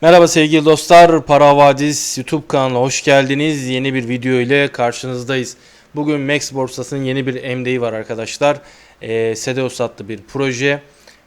Merhaba sevgili dostlar, Para Vadis YouTube kanalına hoş geldiniz. Yeni bir video ile karşınızdayız. Bugün Max borsasının yeni bir MD'yi var arkadaşlar. Ee, Sedeos adlı bir proje.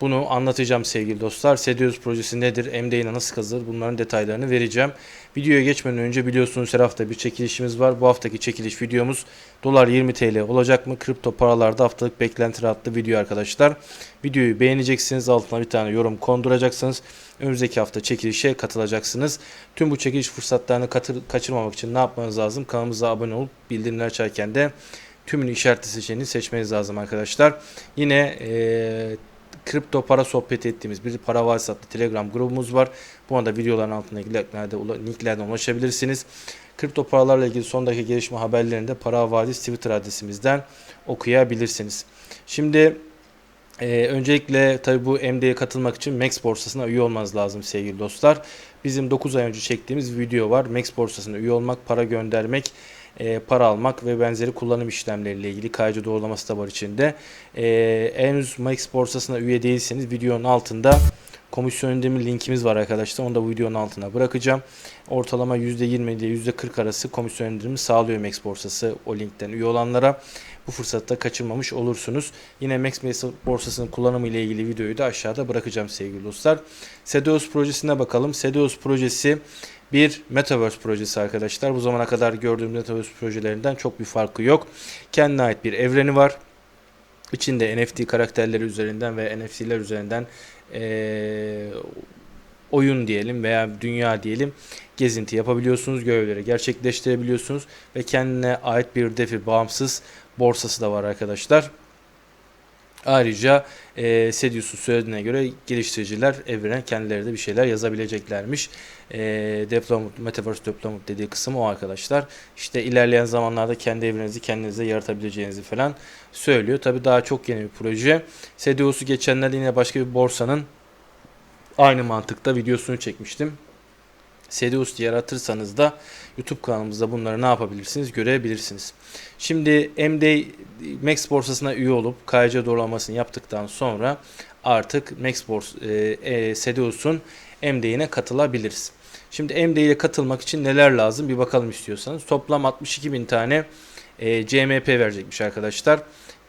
Bunu anlatacağım sevgili dostlar. Sedeos projesi nedir? MD'ye nasıl kazılır? Bunların detaylarını vereceğim. Videoya geçmeden önce biliyorsunuz her hafta bir çekilişimiz var. Bu haftaki çekiliş videomuz dolar 20 TL olacak mı? Kripto paralarda haftalık beklenti adlı video arkadaşlar. Videoyu beğeneceksiniz. Altına bir tane yorum konduracaksınız. Önümüzdeki hafta çekilişe katılacaksınız. Tüm bu çekiliş fırsatlarını katır, kaçırmamak için ne yapmanız lazım? Kanalımıza abone olup bildirimler açarken de tümünü işaretli seçeneğini seçmeniz lazım arkadaşlar. Yine eee kripto para sohbet ettiğimiz bir para varsa adlı Telegram grubumuz var. Bu anda videoların altındaki linklerde, linklerden ulaşabilirsiniz. Kripto paralarla ilgili son dakika gelişme haberlerini de Para Vadis Twitter adresimizden okuyabilirsiniz. Şimdi ee, öncelikle tabi bu MD'ye katılmak için Max borsasına üye olmanız lazım sevgili dostlar. Bizim 9 ay önce çektiğimiz video var. Max borsasına üye olmak, para göndermek, e, para almak ve benzeri kullanım işlemleriyle ilgili kayıcı doğrulaması da var içinde. E, henüz Max borsasına üye değilseniz videonun altında komisyon ödeme linkimiz var arkadaşlar. Onu da videonun altına bırakacağım. Ortalama %20 ile %40 arası komisyon indirimi sağlıyor Max borsası o linkten üye olanlara. Bu fırsatı da kaçırmamış olursunuz. Yine Max borsasının kullanımı ile ilgili videoyu da aşağıda bırakacağım sevgili dostlar. Sedeos projesine bakalım. Sedeos projesi bir Metaverse projesi arkadaşlar. Bu zamana kadar gördüğüm Metaverse projelerinden çok bir farkı yok. Kendine ait bir evreni var. İçinde NFT karakterleri üzerinden ve NFT'ler üzerinden ee, oyun diyelim veya dünya diyelim gezinti yapabiliyorsunuz, görevleri gerçekleştirebiliyorsunuz ve kendine ait bir defi bağımsız borsası da var arkadaşlar. Ayrıca e, Sedius'un söylediğine göre geliştiriciler evrene kendileri de bir şeyler yazabileceklermiş. E, deployment, Metaverse Deployment dediği kısım o arkadaşlar. İşte ilerleyen zamanlarda kendi evrenizi kendinize yaratabileceğinizi falan söylüyor. Tabi daha çok yeni bir proje. Sedius'u geçenlerde yine başka bir borsanın aynı mantıkta videosunu çekmiştim. Sedeus diye aratırsanız da YouTube kanalımızda bunları ne yapabilirsiniz görebilirsiniz. Şimdi MD Max borsasına üye olup KYC doğrulamasını yaptıktan sonra artık Max Bors e, e, Sedeus'un MD'ine katılabiliriz. Şimdi MD ile katılmak için neler lazım bir bakalım istiyorsanız. Toplam 62 bin tane e, CMP verecekmiş arkadaşlar.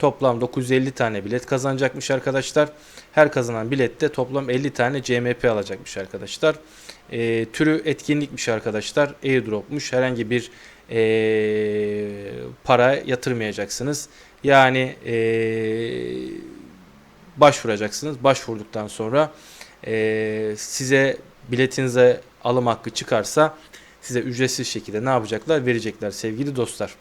Toplam 950 tane bilet kazanacakmış arkadaşlar. Her kazanan bilette toplam 50 tane CMP alacakmış arkadaşlar. E, türü etkinlikmiş arkadaşlar. Airdrop'muş. Herhangi bir e, para yatırmayacaksınız. Yani e, başvuracaksınız. Başvurduktan sonra e, size biletinize alım hakkı çıkarsa size ücretsiz şekilde ne yapacaklar? Verecekler sevgili dostlar.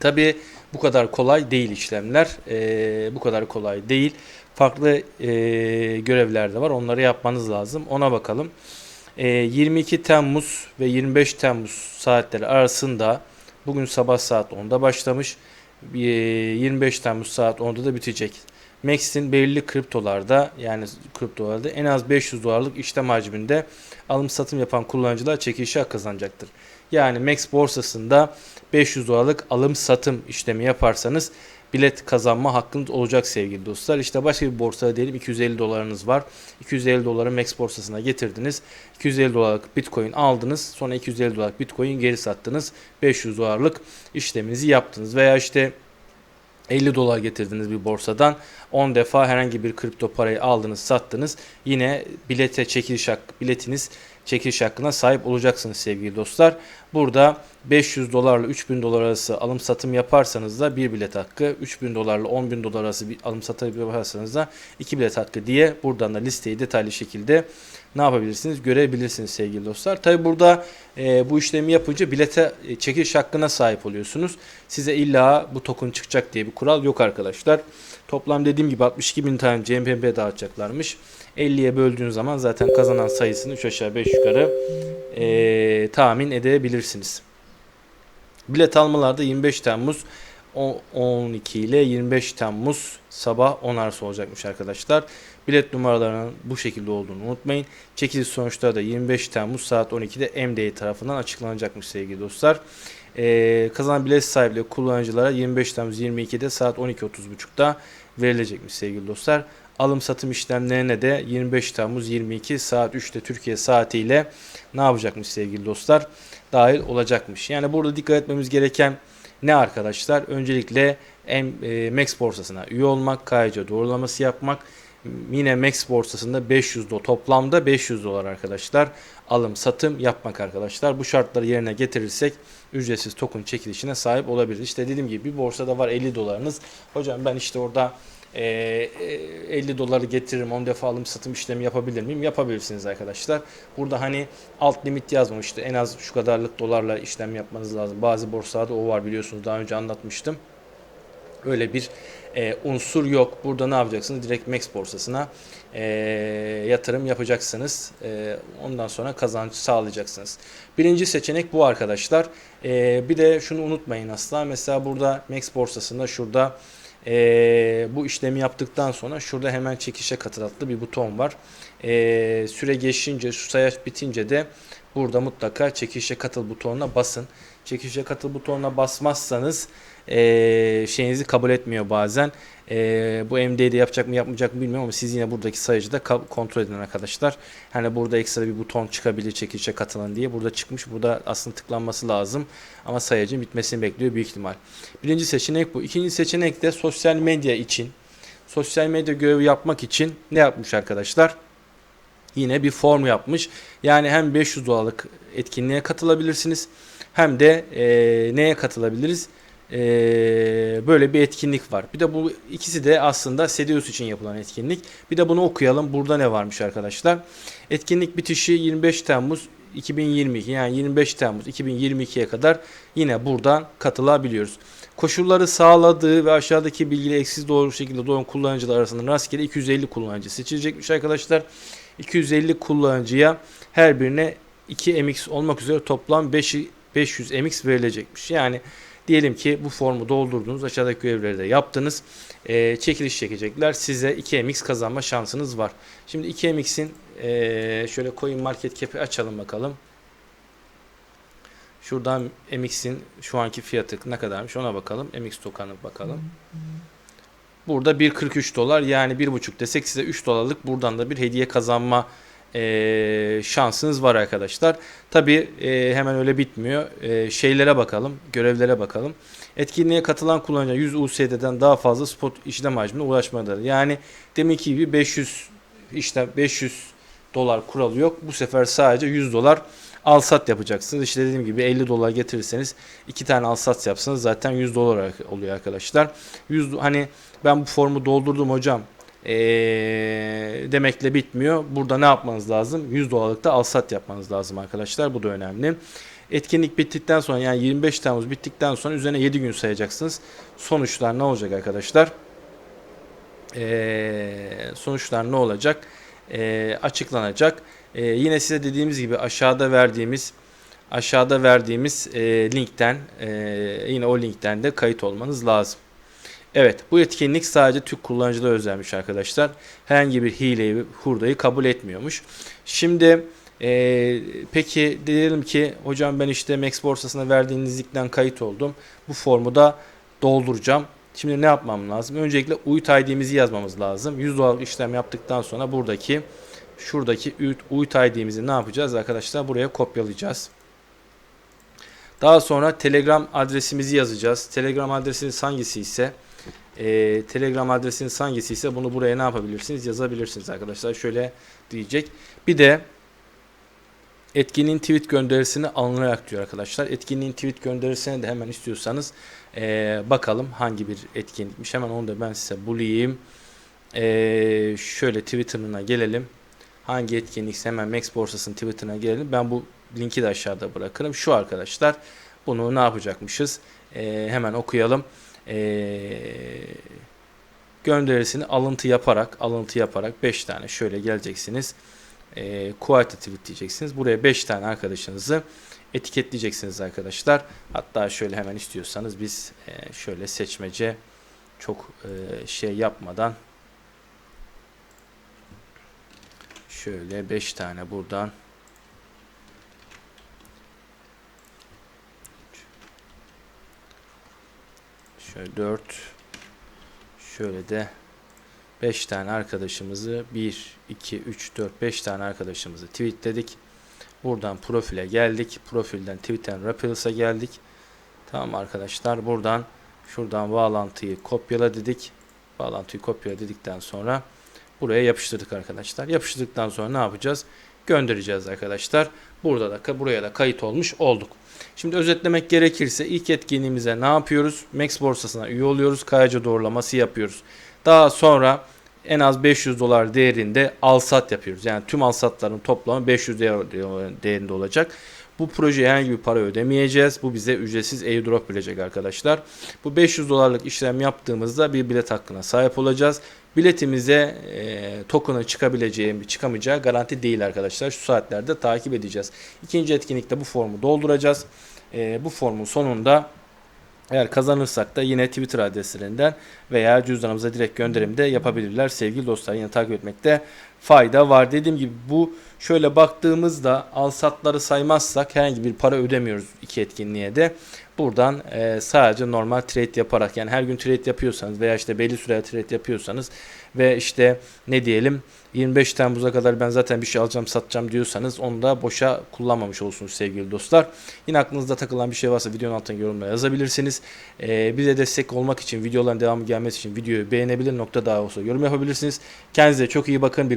Tabi bu kadar kolay değil işlemler. E, bu kadar kolay değil. Farklı e, görevler de var. Onları yapmanız lazım. Ona bakalım. E, 22 Temmuz ve 25 Temmuz saatleri arasında bugün sabah saat 10'da başlamış. E, 25 Temmuz saat 10'da da bitecek. Max'in belirli kriptolarda yani kriptolarda en az 500 dolarlık işlem hacminde alım satım yapan kullanıcılar çekiliş hak kazanacaktır. Yani Max borsasında 500 dolarlık alım satım işlemi yaparsanız bilet kazanma hakkınız olacak sevgili dostlar. İşte başka bir borsada diyelim 250 dolarınız var. 250 doları Max borsasına getirdiniz. 250 dolarlık Bitcoin aldınız. Sonra 250 dolarlık Bitcoin geri sattınız. 500 dolarlık işleminizi yaptınız. Veya işte 50 dolar getirdiniz bir borsadan 10 defa herhangi bir kripto parayı aldınız sattınız yine bilete çekiliş hak, biletiniz çekiliş hakkına sahip olacaksınız sevgili dostlar. Burada 500 dolarla 3000 dolar arası alım satım yaparsanız da bir bilet hakkı 3000 dolarla 10.000 dolar arası bir alım satım yaparsanız da iki bilet hakkı diye buradan da listeyi detaylı şekilde ne yapabilirsiniz görebilirsiniz sevgili dostlar. Tabi burada e, bu işlemi yapınca bilete e, çekiliş hakkına sahip oluyorsunuz. Size illa bu token çıkacak diye bir kural yok arkadaşlar. Toplam dediğim gibi 62 bin tane CMPP dağıtacaklarmış. 50'ye böldüğün zaman zaten kazanan sayısını 3 aşağı 5 yukarı e, tahmin edebilirsiniz. Bilet almalarda 25 Temmuz 12 ile 25 Temmuz sabah 10 arası olacakmış arkadaşlar. Bilet numaralarının bu şekilde olduğunu unutmayın. Çekiliş sonuçları da 25 Temmuz saat 12'de MDA tarafından açıklanacakmış sevgili dostlar. Ee, kazanan bilet sahipleri kullanıcılara 25 Temmuz 22'de saat 12.30'da verilecekmiş sevgili dostlar. Alım satım işlemlerine de 25 Temmuz 22 saat 3'te Türkiye saatiyle ne yapacakmış sevgili dostlar? Dahil olacakmış. Yani burada dikkat etmemiz gereken ne arkadaşlar? Öncelikle e, Max borsasına üye olmak, KYC doğrulaması yapmak. Yine Max borsasında 500 dolar toplamda 500 dolar arkadaşlar alım satım yapmak arkadaşlar. Bu şartları yerine getirirsek ücretsiz token çekilişine sahip olabiliriz. İşte dediğim gibi bir borsada var 50 dolarınız. Hocam ben işte orada e, e, 50 doları getiririm 10 defa alım satım işlemi yapabilir miyim? Yapabilirsiniz arkadaşlar. Burada hani alt limit yazmamıştı. En az şu kadarlık dolarla işlem yapmanız lazım. Bazı borsalarda o var biliyorsunuz daha önce anlatmıştım. Öyle bir e, unsur yok. Burada ne yapacaksınız? Direkt Max borsasına e, yatırım yapacaksınız. E, ondan sonra kazanç sağlayacaksınız. Birinci seçenek bu arkadaşlar. E, bir de şunu unutmayın asla. Mesela burada Max borsasında şurada e, bu işlemi yaptıktan sonra şurada hemen çekişe katıl adlı bir buton var. E, süre geçince şu sayaç bitince de burada mutlaka çekişe katıl butonuna basın. Çekişe katıl butonuna basmazsanız e, şeyinizi kabul etmiyor bazen. E, bu MD'de yapacak mı yapmayacak mı bilmiyorum ama siz yine buradaki sayıcıda ka- kontrol edin arkadaşlar. Hani burada ekstra bir buton çıkabilir çekilişe katılın diye. Burada çıkmış. Burada aslında tıklanması lazım. Ama sayacın bitmesini bekliyor büyük ihtimal. Birinci seçenek bu. İkinci seçenek de sosyal medya için. Sosyal medya görevi yapmak için ne yapmış arkadaşlar? Yine bir form yapmış. Yani hem 500 dolarlık etkinliğe katılabilirsiniz hem de e, neye katılabiliriz? E, böyle bir etkinlik var. Bir de bu ikisi de aslında Sedeus için yapılan etkinlik. Bir de bunu okuyalım. Burada ne varmış arkadaşlar? Etkinlik bitişi 25 Temmuz 2022 yani 25 Temmuz 2022'ye kadar yine buradan katılabiliyoruz. Koşulları sağladığı ve aşağıdaki bilgileri eksiz doğru şekilde doğan kullanıcılar arasında rastgele 250 kullanıcı seçilecekmiş arkadaşlar. 250 kullanıcıya her birine 2 MX olmak üzere toplam 5 500 MX verilecekmiş. Yani diyelim ki bu formu doldurdunuz, aşağıdaki görevleri de yaptınız. Ee, çekiliş çekecekler. Size 2 MX kazanma şansınız var. Şimdi 2 MX'in ee, şöyle coin market cap'i açalım bakalım. Şuradan MX'in şu anki fiyatı ne kadarmış ona bakalım. MX token'a bakalım. Burada 1.43 dolar yani 1.5 desek size 3 dolarlık buradan da bir hediye kazanma e, şansınız var arkadaşlar. Tabi e, hemen öyle bitmiyor. E, şeylere bakalım, görevlere bakalım. Etkinliğe katılan kullanıcı 100 USD'den daha fazla spot işlem hacmine ulaşmalıdır. Yani deminki gibi 500 işte 500 dolar kuralı yok. Bu sefer sadece 100 dolar al sat yapacaksınız. İşte dediğim gibi 50 dolar getirirseniz iki tane al sat yapsanız zaten 100 dolar oluyor arkadaşlar. 100 hani ben bu formu doldurdum hocam ee, demekle bitmiyor. Burada ne yapmanız lazım? 100 dolarlıkta al sat yapmanız lazım arkadaşlar. Bu da önemli. Etkinlik bittikten sonra yani 25 Temmuz bittikten sonra üzerine 7 gün sayacaksınız. Sonuçlar ne olacak arkadaşlar? Ee, sonuçlar ne olacak? Ee, açıklanacak. Ee, yine size dediğimiz gibi aşağıda verdiğimiz aşağıda verdiğimiz e, linkten e, yine o linkten de kayıt olmanız lazım. Evet bu etkinlik sadece Türk kullanıcılara özelmiş arkadaşlar. Herhangi bir hileyi, hurdayı kabul etmiyormuş. Şimdi e, peki diyelim ki hocam ben işte Max borsasına verdiğiniz linkten kayıt oldum. Bu formu da dolduracağım. Şimdi ne yapmam lazım? Öncelikle UIT ID'mizi yazmamız lazım. 100 dolarlık işlem yaptıktan sonra buradaki şuradaki UIT ID'mizi ne yapacağız arkadaşlar? Buraya kopyalayacağız. Daha sonra Telegram adresimizi yazacağız. Telegram adresiniz hangisi ise e, Telegram adresiniz hangisi ise bunu buraya ne yapabilirsiniz? Yazabilirsiniz arkadaşlar. Şöyle diyecek. Bir de etkinliğin tweet gönderisini alınarak diyor arkadaşlar. Etkinliğin tweet gönderisini de hemen istiyorsanız e, bakalım hangi bir etkinlikmiş. Hemen onu da ben size bulayım. E, şöyle Twitter'ına gelelim. Hangi etkinlikse hemen Max borsasının Twitter'ına gelelim. Ben bu linki de aşağıda bırakırım. Şu arkadaşlar bunu ne yapacakmışız? E, hemen okuyalım. E, gönderisini alıntı yaparak alıntı yaparak 5 tane şöyle geleceksiniz. E, qualitative diyeceksiniz. Buraya 5 tane arkadaşınızı etiketleyeceksiniz arkadaşlar. Hatta şöyle hemen istiyorsanız biz e, şöyle seçmece çok e, şey yapmadan şöyle 5 tane buradan şöyle 4 şöyle de 5 tane arkadaşımızı 1, 2, 3, 4, 5 tane arkadaşımızı tweetledik. Buradan profile geldik. Profilden Tweet and Rappels'a geldik. Tamam arkadaşlar buradan şuradan bağlantıyı kopyala dedik. Bağlantıyı kopyala dedikten sonra buraya yapıştırdık arkadaşlar. Yapıştırdıktan sonra ne yapacağız? Göndereceğiz arkadaşlar. Burada da buraya da kayıt olmuş olduk. Şimdi özetlemek gerekirse ilk etkinliğimize ne yapıyoruz? Max borsasına üye oluyoruz. Kayaca doğrulaması yapıyoruz. Daha sonra en az 500 dolar değerinde alsat yapıyoruz. Yani tüm alsatların toplamı 500 değer- değerinde olacak. Bu projeye herhangi bir para ödemeyeceğiz. Bu bize ücretsiz airdrop verecek arkadaşlar. Bu 500 dolarlık işlem yaptığımızda bir bilet hakkına sahip olacağız. Biletimize e, token'ı çıkabileceği, çıkamayacağı garanti değil arkadaşlar. Şu saatlerde takip edeceğiz. İkinci etkinlikte bu formu dolduracağız. E, bu formun sonunda eğer kazanırsak da yine Twitter adreslerinden veya cüzdanımıza direkt gönderim de yapabilirler. Sevgili dostlar yine takip etmekte fayda var. Dediğim gibi bu şöyle baktığımızda al satları saymazsak herhangi bir para ödemiyoruz iki etkinliğe de. Buradan e, sadece normal trade yaparak yani her gün trade yapıyorsanız veya işte belli süre trade yapıyorsanız ve işte ne diyelim 25 Temmuz'a kadar ben zaten bir şey alacağım satacağım diyorsanız onu da boşa kullanmamış olursunuz sevgili dostlar. Yine aklınızda takılan bir şey varsa videonun altına yorumlara yazabilirsiniz. Ee, bize destek olmak için videoların devamı gelmesi için videoyu beğenebilir nokta daha olsa yorum yapabilirsiniz. Kendinize çok iyi bakın bir